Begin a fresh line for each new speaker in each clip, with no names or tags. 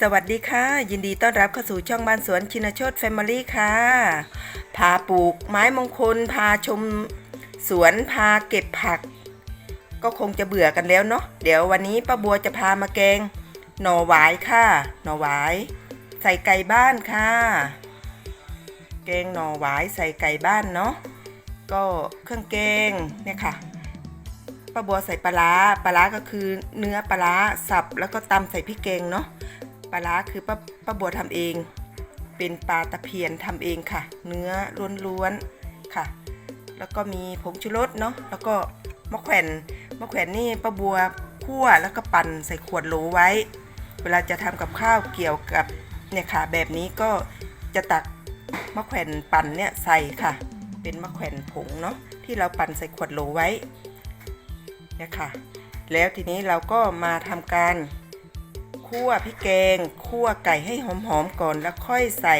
สวัสดีค่ะ ยินดีต้อนรับเข้าสู่ช่องบ้านสวนชินโชตแฟมิลี่ค่ะ พาปลูกไม้มงคล พาชมสวนพาเก็บผัก ก็คงจะเบื่อกันแล้วเนาะเดี๋ยววันนี้ป้าบัวจะพามาแกง หน่อหวายค่ะหน่อหวาย ใส่ไก่บ้านค่ะ แกงหน่อหวายใส่ไก่บ้านเนาะก็เครื่องแกงเนี่ยค่ะป้าบัวใส่ปลาปลาก็คือเนื้อปลาร้าสับแล้วก็ตำใส่พริกแกงเนาะ ปลาร้าคือป้าป้าบัวทำเอง เป็นปลาตะเพียนทำเองค่ะ เนื้อล้วนๆค่ะ แล้วก็มีผงชูรสเนาะแล้วก็มะแขวนมะแขวนนี่ป้าบัวคั่วแล้วก็ปั่นใส่ขวดโหลไว้ เวลาจะทำกับข้าวเกี่ยวกับเนี่ยค่ะแบบนี้ก็จะตักมะแขวนปั่นเนี่ยใส่ค่ะ เป็นมะแขวนผงเนาะที่เราปั่นใส่ขวดโหลไว้เนี่ยค่ะแล้วทีนี้เราก็มาทำการ คั่วพริกแกงคั่วไก่ให้หอมๆก่อนแล้วค่อยใส่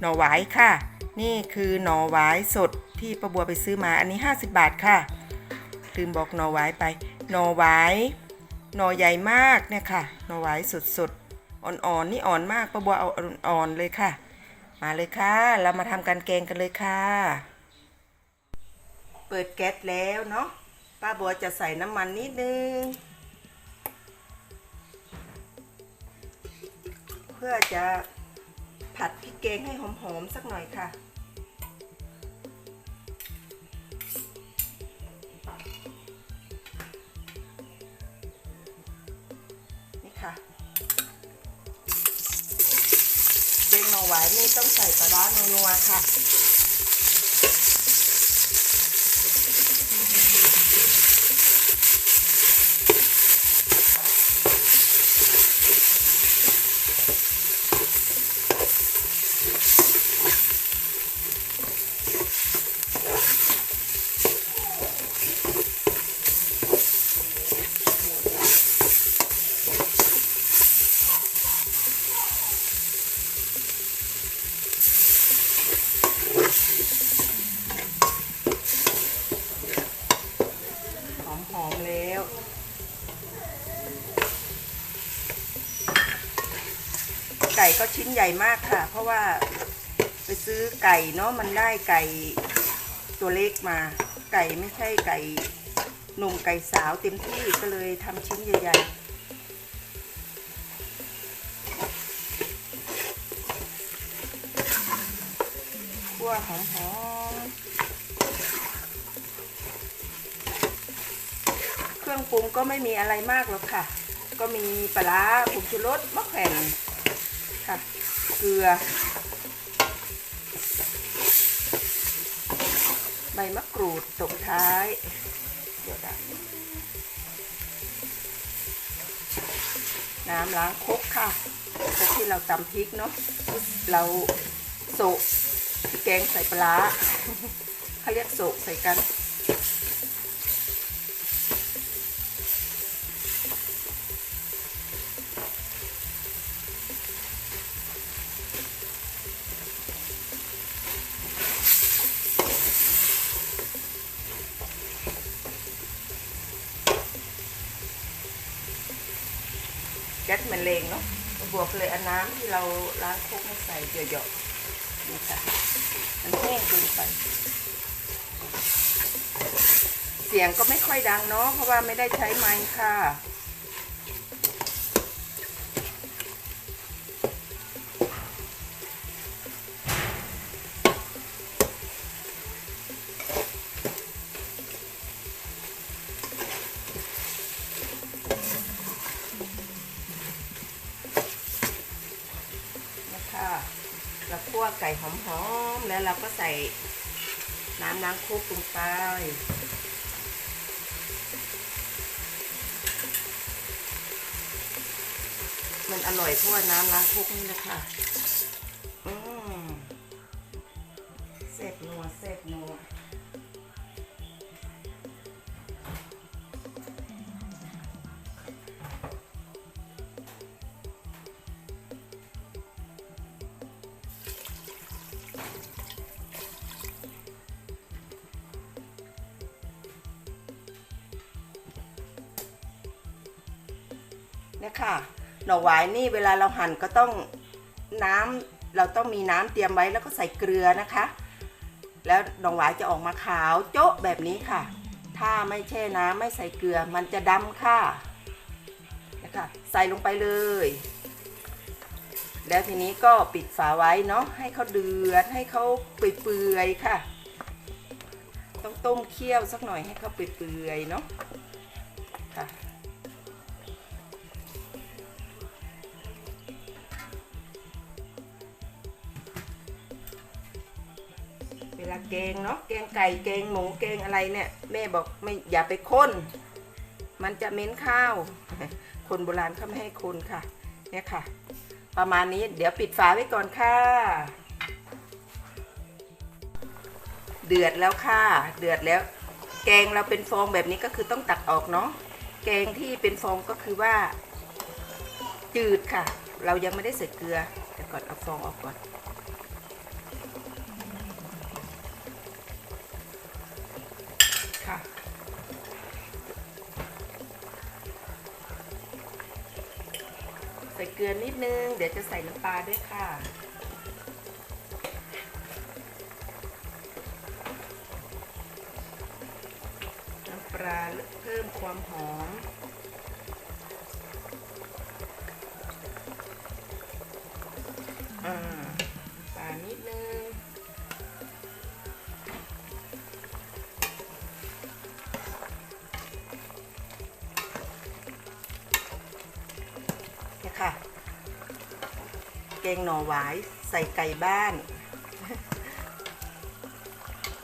หน่อหวายค่ะ นี่คือหน่อหวายสดที่ประบัวไปซื้อมาอันนี้ 50 บาทค่ะลืมบอกหน่อหวายไป หน่อหวายหน่อใหญ่มากเนี่ยค่ะ หน่อหวายสดๆอ่อนๆนี่อ่อนมากประบัวเอาอ่อนๆเลยค่ะ มาเลยค่ะ เรามาทำการแกงกันเลยค่ะ เปิดแก๊สแล้วเนาะป้าบัวจะใส่น้ำมันนิดนึง พื่อจะผัดพริกแกงให้หอมๆสักหน่อยค่ะ นี่ค่ะแกงหน่อหวายนี่ต้องใส่ปลาร้านัวๆค่ะ หอมๆแล้ว ไก่ก็ชิ้นใหญ่มากค่ะ เพราะว่าไปซื้อไก่เนาะมันได้ไก่ตัวเล็กมา ไก่ไม่ใช่ไก่หนุ่มไก่สาวเต็มที่ก็เลยทำชิ้นใหญ่ๆคั่วหอมๆเครื่องปรุงก็ไม่มีอะไรมากหรอกค่ะ ก็มีปลาผงชูรสมะแขวนค่ เกลือ ใบมะกรูดตกท้าย เดี๋ยวนะน้ำล้างคกค่ะคกที่เราตำพริกเนาะเราโศกแกงใส่ปลาร้าเขาเรียกโศกใส่กัน มันเลงเนาะบวกเลยเอาน้ำที่เราล้างคุกให้ใส่เยอะๆนี่ค่ะมันแห้งเกินไปเสียงก็ไม่ค่อยดังเนาะเพราะว่าไม่ได้ใช้ไมค์ค่ะ ไก่หอมๆ แล้วเราก็ใส่น้ำล้างคุกลงไป มันอร่อยเพราะว่าน้ำล้างคุกนี่นะคะ เนี่ยค่ะ หน่อหวายนี่เวลาเราหั่นก็ต้องน้ำเราต้องมีน้ำเตรียมไว้แล้วก็ใส่เกลือนะคะ แล้วหน่อหวายจะออกมาขาวโจ๊ะแบบนี้ค่ะ ถ้าไม่แช่น้ำไม่ใส่เกลือมันจะดำค่ะนะคะใส่ลงไปเลย แล้วทีนี้ก็ปิดฝาไว้เนาะให้เขาเดือดให้เขาเปื่อยๆค่ะ ต้องต้มเคี่ยวสักหน่อยให้เขาเปื่อยๆเนาะค่ะ เวลาแกงเนาะแกงไก่แกงหมูแกงอะไรเนี่ย แม่บอกไม่อย่าไปข้น มันจะเหม็นข้าว คนโบราณเขาไม่ให้คนค่ะ เนี่ยค่ะ ประมาณนี้เดี๋ยวปิดฝาไว้ก่อนค่ะ เดือดแล้วค่ะ เดือดแล้ว แกงเราเป็นฟองแบบนี้ก็คือต้องตักออกเนาะแกงที่เป็นฟองก็คือว่า จืดค่ะ เรายังไม่ได้ใส่เกลือแต่ก่อนเอาฟองออกก่อน ค่ะ ใส่เกลือนิดนึง เดี๋ยวจะใส่น้ำปลาด้วยค่ะน้ำปลาเพิ่มความหอม งหน่อหวาย ใส่ไก่บ้าน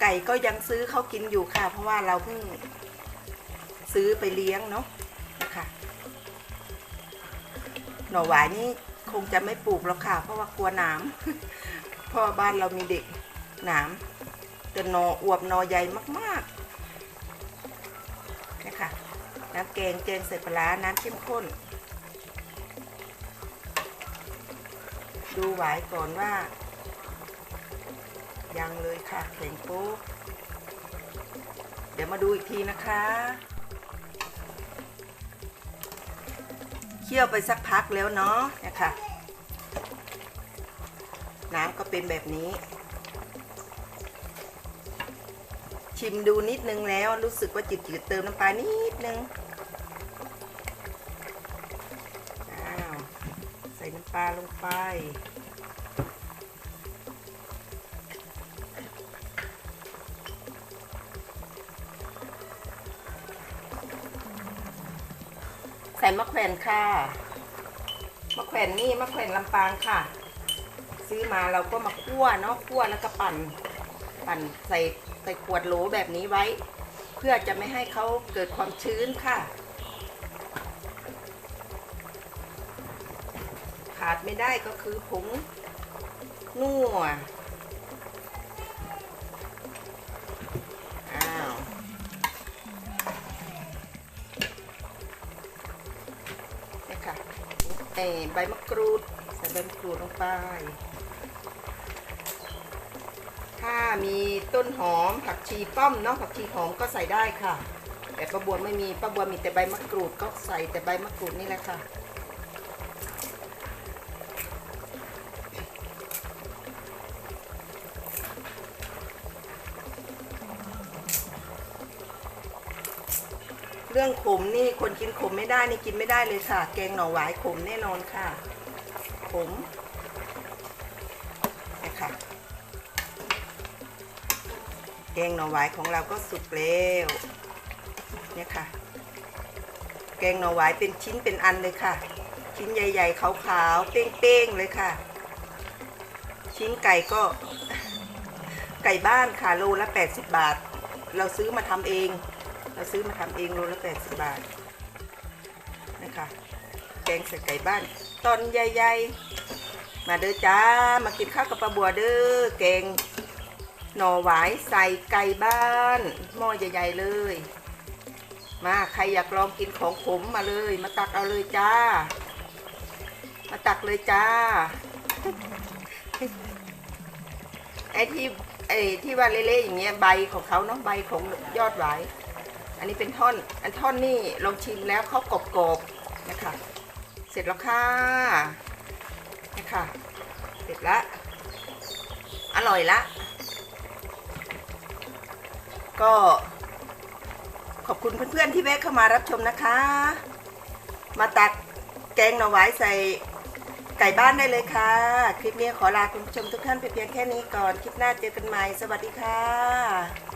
ไก่ก็ยังซื้อเขากินอยู่ค่ะ เพราะว่าเราเพิ่งซื้อไปเลี้ยงเนาะนะคะหน่อหวายนี่คงจะไม่ปลูกแล้วค่ะ เพราะว่ากลัวหนามเพราะว่าบ้านเรามีเด็กหนามแต่หนออวบหนอใหญ่มากๆเนี่ยค่ะน้ำแกงแกงใส่ปลาน้ำเข้มข้น ดูหวายก่อนว่า ยังเลยค่ะแข็งโป๊กเดี๋ยวมาดูอีกทีนะคะเคี่ยวไปสักพักแล้วเนาะเนี่ยค่ะน้ำก็เป็นแบบนี้ ชิมดูนิดนึงแล้วรู้สึกว่าจืดๆเติมน้ำปลานิดนึง ลาลงไปใส่มะแขวนค่ะ มะแขวนนี่มะแขวนลำปางค่ะ ซื้อมาเราก็มาคั่วเนาะคั่วแล้วก็ปั่น ปั่นใส่ใส่ขวดโหลแบบนี้ไว้ เพื่อจะไม่ให้เขาเกิดความชื้นค่ะ ขาดไม่ได้ก็คือผงนัวอ้าวนี่ค่ะเอใบมะกรูดใส่ใบมะกรูดลงไป ถ้ามีต้นหอมผักชีป้อมเนาะผักชีหอมก็ใส่ได้ค่ะ แต่ป้าบัวไม่มีป้าบัวมีแต่ใบมะกรูดก็ใส่แต่ใบมะกรูดนี่แหละค่ะ เรื่องขมนี่คนกินขมไม่ได้นี่กินไม่ได้เลยค่ะ แกงหน่อหวายขมแน่นอนค่ะ ขมนะคะแกงหน่อหวายของเราก็สุกแล้วเนี่ยค่ะ แกงหน่อหวายเป็นชิ้นเป็นอันเลยค่ะ ชิ้นใหญ่ ๆ ขาวๆ เป้งๆ เลยค่ะ ชิ้นไก่ก็ ไก่บ้านค่ะโลละ 80 บาท เราซื้อมาทำเอง เราซื้อมาทำเองโลละ80บาทนะคะ แกงใส่ไก่บ้าน ตอนใหญ่ๆ มาเด้อจ้า มากินข้าวกับปลาบัวเด้อ แกงหน่อหวายใส่ไก่บ้าน หม้อใหญ่ๆเลย มาใครอยากลองกินของขมมาเลย มาตักเอาเลยจ้า มาตักเลยจ้า ไอ้ที่ไอ้ที่ว่าเละๆอย่างเงี้ยใบของเขาเนาะใบของยอดหวาย อันนี้เป็นท่อน อันท่อนนี่ลองชิมแล้วเขากรอบๆนะคะ เสร็จแล้วค่ะนี่ค่ะเสร็จละอร่อยละ ก็ขอบคุณเพื่อนๆที่แวะเข้ามารับชมนะคะ มาตักแกงหน่อไม้ใส่ไก่บ้านได้เลยค่ะ คลิปนี้ขอลาคุณผู้ชมทุกท่านไปเพียงแค่นี้ก่อน คลิปหน้าเจอกันใหม่ สวัสดีค่ะ